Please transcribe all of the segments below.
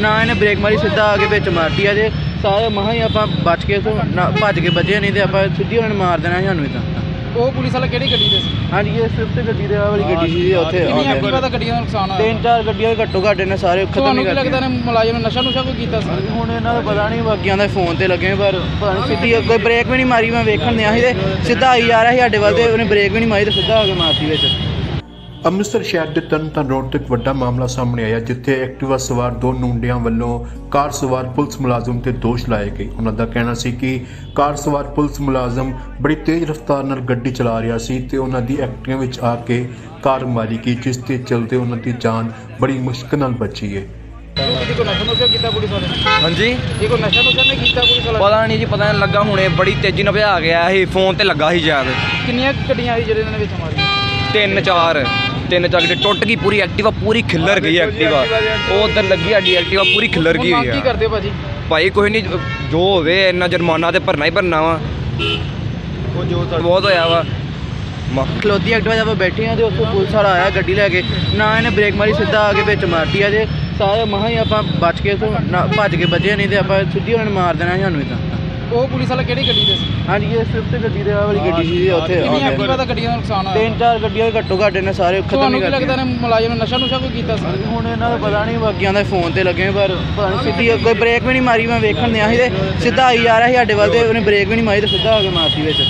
ਨਾ ਇਹਨੇ ਬ੍ਰੇਕ ਮਾਰੀ ਸਿੱਧਾ ਆ ਕੇ ਵਿੱਚ ਮਾਰਤੀ ਆ ਜੇ। ਸਾਰੇ ਮਹਾਂ ਹੀ ਆਪਾਂ ਬਚ ਕੇ ਤੋਂ ਨਾ ਭੱਜ ਕੇ ਬਚੇ ਨਹੀਂ ਤੇ ਆਪਾਂ ਸਿੱਧੀ ਉਹਨਾਂ ਨੇ ਮਾਰ ਦੇਣਾ ਸੀ ਸਾਨੂੰ ਇਦਾਂ। ਉਹ ਪੁਲਿਸ ਵਾਲਾ ਕਿਹੜੀ ਗੱਡੀ ਦੇ ਸੀ? ਹਾਂਜੀ ਇਹ ਸਵਿਫਟ ਗੱਡੀ ਦੇ ਆਹ ਵਾਲੀ ਗੱਡੀ ਸੀ ਉੱਥੇ ਕਿੰਨੀਆਂ ਗਏ। ਐਕਟਿਵਾ ਦਾ ਗੱਡੀਆਂ ਦਾ ਨੁਕਸਾਨ ਹੋਇਆ? ਤਿੰਨ ਚਾਰ ਗੱਡੀਆਂ ਦੇ ਘੱਟੋ ਘੱਟ ਨੇ ਸਾਰੇ ਖਤਮ ਤੁਹਾਨੂੰ ਨਹੀਂ ਕੀ ਲੱਗਦਾ ਕਰਤੀਆਂ ਨੇ ਮੁਲਾਜ਼ਮ ਨੇ ਨਸ਼ਾ ਨੁਸ਼ਾ ਕੋਈ ਕੀਤਾ ਸੀ? ਹੁਣ ਇਹਨਾਂ ਦਾ ਪਤਾ ਨਹੀਂ ਬਾਕੀਆਂ ਦਾ ਫੋਨ ਤੇ ਲੱਗੇ ਪਰ ਪਤਾ ਨਹੀਂ ਸਿੱਧੀ ਕੋਈ ਬ੍ਰੇਕ ਵੀ ਨਹੀਂ ਮਾਰੀ ਮੈਂ ਵੇਖਣ ਦਿਆ ਸੀ ਤੇ ਸਿੱਧਾ ਆਈ ਜਾ ਰਿਹਾ ਸੀ ਸਾਡੇ ਵੱਲ ਤੇ ਉਹਨੇ ਬ੍ਰੇਕ ਵੀ ਨਹੀਂ ਮਾਰੀ ਤੇ ਸਿੱਧਾ ਆ ਕੇ ਮਾਰਤੀ ਵਿੱਚ। ਅੰਮ੍ਰਿਤਸਰ ਸ਼ਹਿਰ ਦੇ ਤਰਨਤਾਰਨ ਰੋਡ ਤੋਂ ਇੱਕ ਵੱਡਾ ਮਾਮਲਾ ਸਾਹਮਣੇ ਆਇਆ ਜਿੱਥੇ ਐਕਟਿਵਾ ਸਵਾਰ ਦੋ ਮੁੰਡਿਆਂ ਵੱਲੋਂ ਕਾਰ ਸਵਾਰ ਪੁਲਿਸ ਮੁਲਾਜ਼ਮ ਤੇ ਦੋਸ਼ ਲਾਏ ਗਏ। ਉਹਨਾਂ ਦਾ ਕਹਿਣਾ ਸੀ ਕਿ ਕਾਰ ਸਵਾਰ ਪੁਲਿਸ ਮੁਲਾਜ਼ਮ ਬੜੀ ਤੇਜ਼ ਰਫ਼ਤਾਰ ਨਾਲ ਗੱਡੀ ਚਲਾ ਰਿਹਾ ਸੀ ਤੇ ਉਹਨਾਂ ਦੀ ਐਕਟਿਵਾ ਵਿੱਚ ਆ ਕੇ ਕਾਰ ਮਾਰੀ ਗਈ ਜਿਸ ਦੇ ਚਲਦੇ ਉਹਨਾਂ ਦੀ ਜਾਨ ਬੜੀ ਮੁਸ਼ਕਲ ਨਾਲ ਬਚੀ ਹੈ। ਇਹ ਕੋਈ ਨਸ਼ਾ ਨੁਸ਼ਾ ਕੀਤਾ ਪੁਲਿਸ ਵਾਲੇ ਨੇ? ਹਾਂਜੀ। ਇਹ ਕੋਈ ਨਸ਼ਾ ਨੁਸ਼ਾ ਨਹੀਂ ਕੀਤਾ ਪੁਲਿਸ ਵਾਲਾ ਪਤਾ ਨਹੀਂ ਜੀ ਪਤਾ ਨਹੀਂ ਲੱਗਾ ਹੁਣੇ ਬੜੀ ਤੇਜ਼ੀ ਨਾਲ ਭਜਾ ਗਿਆ ਇਹ ਫੋਨ ਤੇ ਲੱਗਾ ਸੀ ਸ਼ਾਇਦ ਕਿੰਨੀਆਂ ਗੱਡੀਆਂ ਆਈ ਜਿਹੜੇ ਇਹਨਾਂ ਨੇ ਵਿੱਚ ਮਾਰੀਆਂ? ਤਿੰਨ ਚਾਰ। ਤਿੰਨ ਚਾਰ ਗੱਡੀ ਟੁੱਟ ਗਈ ਪੂਰੀ ਐਕਟਿਵਾ ਪੂਰੀ ਖਿੱਲਰ ਗਈ ਐਕਟਿਵਾ। ਉਹ ਉਧਰ ਲੱਗੀ ਸਾਡੀ ਐਕਟਿਵਾ ਪੂਰੀ ਖਿੱਲਰ ਗਈ ਹੋਈ ਕੀ ਆ ਕਰਦੇ ਭਾਜੀ? ਭਾਈ ਕੋਈ ਨਹੀਂ ਜੋ ਹੋਵੇ ਇੰਨਾ ਜੁਰਮਾਨਾ ਤੇ ਭਰਨਾ ਹੀ ਭਰਨਾ ਵਾ। ਉਹ ਜੋ ਬਹੁਤ ਹੋਇਆ ਵਾ। ਮ- ਖਲੋਤੀ ਐਕਟਿਵਾ ਜਦ ਆਪਾਂ ਬੈਠੇ ਆ ਤੇ ਉੱਥੋਂ ਪੁਲਿਸ ਵਾਲਾ ਆਇਆ ਗੱਡੀ ਲੈ ਕੇ। ਨਾ ਇਹਨੇ ਬ੍ਰੇਕ ਮਾਰੀ ਸਿੱਧਾ ਆ ਕੇ ਵਿੱਚ ਮਾਰਤੀ ਆ ਜੇ। ਸਾਰੇ ਮਹਾਂ ਹੀ ਆਪਾਂ ਬਚ ਕੇ ਤੋਂ ਭੱਜ ਕੇ ਬਚੇ ਨਹੀਂ ਤੇ ਆਪਾਂ ਸਿੱਧੀ ਉਹਨਾਂ ਨੇ ਮਾਰ ਦੇਣਾ ਸੀ ਸਾਨੂੰ ਇਦਾਂ। ਉਹ ਪੁਲਿਸ ਵਾਲਾ ਕਿਹੜੀ ਗੱਡੀ ਦੇ ਸੀ? ਹਾਂਜੀ ਇਹ ਸਵਿਫਟ ਗੱਡੀ ਦੇ ਵਾਲੀ ਗੱਡੀ ਸੀ ਉੱਥੇ ਆ। ਕਿੰਨੀਆਂ ਗਏ। ਐਕਟਿਵਾ ਦਾ ਗੱਡੀਆਂ ਦਾ ਨੁਕਸਾਨ ਹੋਇਆ? ਤਿੰਨ ਚਾਰ ਗੱਡੀਆਂ ਦੇ ਘੱਟੋ ਘੱਟ ਨੇ ਸਾਰੇ ਖਤਮ ਤੁਹਾਨੂੰ ਨਹੀਂ ਕੀ ਲੱਗਦਾ ਕਰਤੀਆਂ ਨੇ ਮੁਲਾਜ਼ਮ ਨੇ ਨਸ਼ਾ ਨੁਸ਼ਾ ਕੋਈ ਕੀਤਾ ਸੀ? ਹੁਣ ਇਹਨਾਂ ਦਾ ਪਤਾ ਨਹੀਂ ਬਾਕੀਆਂ ਦਾ ਫੋਨ ਤੇ ਲੱਗੇ ਪਰ ਪਤਾ ਸਿੱਧੀ ਕੋਈ ਬ੍ਰੇਕ ਵੀ ਨਹੀਂ ਮਾਰੀ ਮੈਂ ਵੇਖਣ ਦਿਆ ਸੀ ਤੇ ਸਿੱਧਾ ਆਈ ਜਾ ਰਿਹਾ ਸੀ ਸਾਡੇ ਵੱਲ ਤੇ ਉਹਨੇ ਬ੍ਰੇਕ ਵੀ ਨਹੀਂ ਮਾਰੀ ਤੇ ਸਿੱਧਾ ਆ ਕੇ ਮਾਰਤੀ ਵਿੱਚ।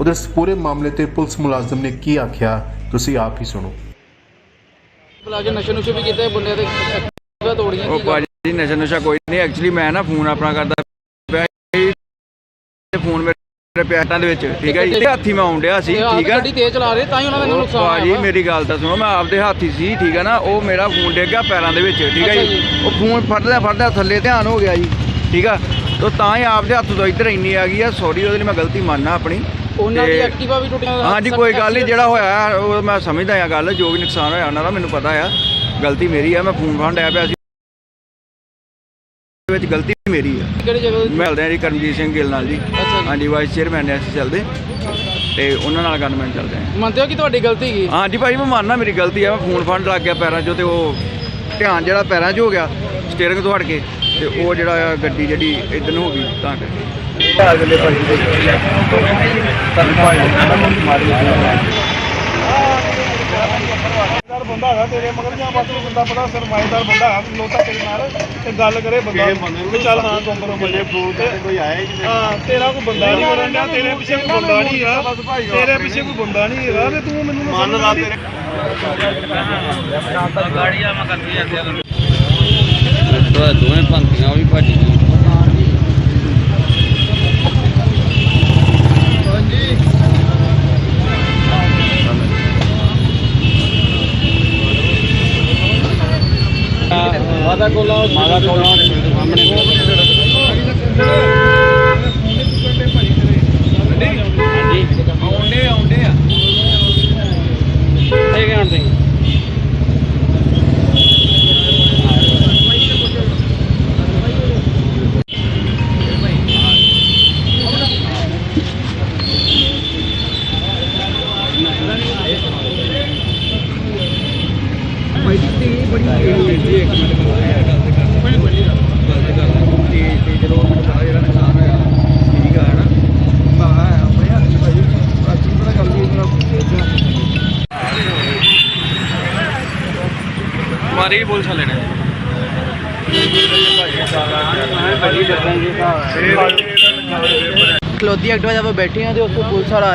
ਉਧਰ ਇਸ ਪੂਰੇ ਮਾਮਲੇ ਤੇ ਪੁਲਿਸ ਮੁਲਾਜ਼ਮ ਨੇ ਕੀ ਆਖਿਆ ਤੁਸੀਂ ਆਪ ਹੀ ਸੁਣੋ। ਮੁਲਾਜ਼ਮ ਨਸ਼ਾ ਨੁਸ਼ਾ ਵੀ ਕੀਤਾ ਬੰਦੇ ਦੇ ਐਕਟਿਵਾ ਤੋੜੀਆਂ ਉਹ ਕੀ ਗੱਲ? ਭਾਜੀ ਨਸ਼ਾ ਨੁਸ਼ਾ ਕੋਈ ਨਹੀਂ ਐਕਚੁਅਲੀ ਮੈਂ ਨਾ ਫੋਨ ਆਪਣਾ ਕਰਦਾ। ਫੋਨ ਮੇਰੇ ਪੈਟਾਂ ਦੇ ਵਿੱਚ ਠੀਕ ਹੈ ਜੀ? ਤੇ ਹੱਥੀ ਮੈਂ ਆਉਣ ਡਿਆ ਸੀ ਇਹ ਆਪ ਠੀਕ ਹੈ ਗੱਡੀ ਤੇਜ਼ ਚਲਾ ਰਹੇ ਤਾਂ ਹੀ ਉਹਨਾਂ ਦਾ ਇੰਨਾ ਉਹ ਨੁਕਸਾਨ ਭਾਜੀ ਹੋਇਆ ਵਾ। ਮੇਰੀ ਗੱਲ ਤਾਂ ਸੁਣੋ ਮੈਂ ਆਪਦੇ ਹੱਥੀ ਸੀ ਠੀਕ ਹੈ ਨਾ? ਉਹ ਮੇਰਾ ਫੋਨ ਡਿੱਗ ਗਿਆ ਪੈਰਾਂ ਦੇ ਵਿੱਚ ਠੀਕ ਹੈ ਅੱਛਾ ਜੀ? ਜੀ। ਉਹ ਫੋਨ ਫੜਦਾ ਫੜਦਾ ਥੱਲੇ ਧਿਆਨ ਹੋ ਗਿਆ ਜੀ ਠੀਕ ਆ? ਤਾਂ ਤਾਂ ਹੀ ਆਪਦੇ ਹੱਥ ਤੋਂ ਇੱਧਰ ਇੰਨੀ ਆ ਗਈ ਆ ਸੌਰੀ ਉਹਦੇ ਲਈ ਮੈਂ ਗਲਤੀ ਮੰਨਣਾ ਆਪਣੀ। ਉਹਨਾਂ ਦੀ ਤੇ- ਐਕਟਿਵਾ ਵੀ ਟੁੱਟੀਆਂ ਹਾਂਜੀ ਕੋਈ ਗੱਲ ਨਹੀਂ ਜਿਹੜਾ ਹੋਇਆ ਉਹ ਮੈਂ ਸਮਝਦਾ ਆ ਗੱਲ ਜੋ ਵੀ ਨੁਕਸਾਨ ਹੋਇਆ ਉਹਨਾਂ ਦਾ ਮੈਨੂੰ ਪਤਾ ਆ। ਗਲਤੀ ਮੇਰੀ ਆ ਮੈਂ ਫੋਨ ਫੜਨ ਡਿਆ ਪਿਆ ਸੀ। ਵਿੱਚ ਗਲਤੀ ਮੇਰੀ ਆ। ਕਿਹੜੀ ਜਗ੍ਹਾ ਤੇ? ਮਿਲਦੇ ਆ ਜੀ ਕਰਮਜੀਤ ਸਿੰਘ ਗਿੱਲ ਨਾਲ ਜੀ। ਅੱਛਾ ਜੀ। ਹਾਂਜੀ ਵਾਈਸ ਚੇਅਰਮੈਨ ਨੇ ਅਸੀਂ ਚੱਲਦੇ। ਤੇ ਉਹਨਾਂ ਨਾਲ ਗਨਮੈਨ ਚੱਲਦੇ ਆ। ਮੰਨਦੇ ਹੋ ਕਿ ਤੁਹਾਡੀ ਗਲਤੀ ਕੀ? ਹਾਂਜੀ ਭਾਈ ਮੈਂ ਮੰਨਣਾ ਮੇਰੀ ਗਲਤੀ ਆ। ਮੈਂ ਫੋਨ ਫੜਨ ਲੱਗ ਗਿਆ ਪੈਰਾਂ 'ਚੋਂ ਤੇ ਉਹ ਧਿਆਨ ਜਿਹੜਾ ਪੈਰਾਂ 'ਚ ਹੋ ਗਿਆ ਸਟੀਅਰਿੰਗ ਤੋਂ ਹਟ ਕੇ ਤੇ ਉਹ ਜਿਹੜਾ ਆ ਗੱਡੀ ਜਿਹੜੀ ਇਦਾਂ ਹੋ ਗਈ ਤਾਂ ਕਰਕੇ। ਬੰਦਾ ਹੈਗਾ ਤੇਰੇ ਮਗਰ ਜਾਂ ਬਸ ਬੰਦਾ ਪਤਾ ਸਰਮਾਏਦਾਰ ਬੰਦਾ ਹੈਗਾ ਲੋਤਾ ਤੇਰੇ ਨਾਲ ਤੇ ਗੱਲ ਕਰੇ ਬੰਦਾ ਵੀ ਚੱਲ ਹਾਂ ਕੰਪਰੋ ਮਜੇ ਫੋਨ ਤੇ ਕੋਈ ਆਇਆ ਹੀ ਹਾਂ ਤੇਰਾ ਕੋਈ ਬੰਦਾ ਨਹੀਂ ਮਰਨ ਡਿਆ ਤੇਰੇ ਪਿੱਛੇ ਕੋਈ ਬੰਦਾ ਨਹੀਂ ਹੈਗਾ। ਤੇਰੇ ਪਿੱਛੇ ਕੋਈ ਬੰਦਾ ਨਹੀਂ ਹੈਗਾ ਤੇ ਤੂੰ ਮੈਨੂੰ ਮੰਨ ਲਾ ਤੇਰੇ ਦੋਵੇਂ ਪੰਥੀਆਂ ਉਹ ਵੀ ਭੱਜ ਗਈਆਂ। মাদাকোলা মাদাকোলা ਮਾਰੀ ਪੁਲਿਸ ਵਾਲੇ ਨੇ। ਖਲੋਤੀ ਐਕਟਿਵਾ ਜਦ ਬੈਠੇ ਆ ਤੇ ਉੱਥੋਂ ਪੁਲਿਸ ਵਾਲਾ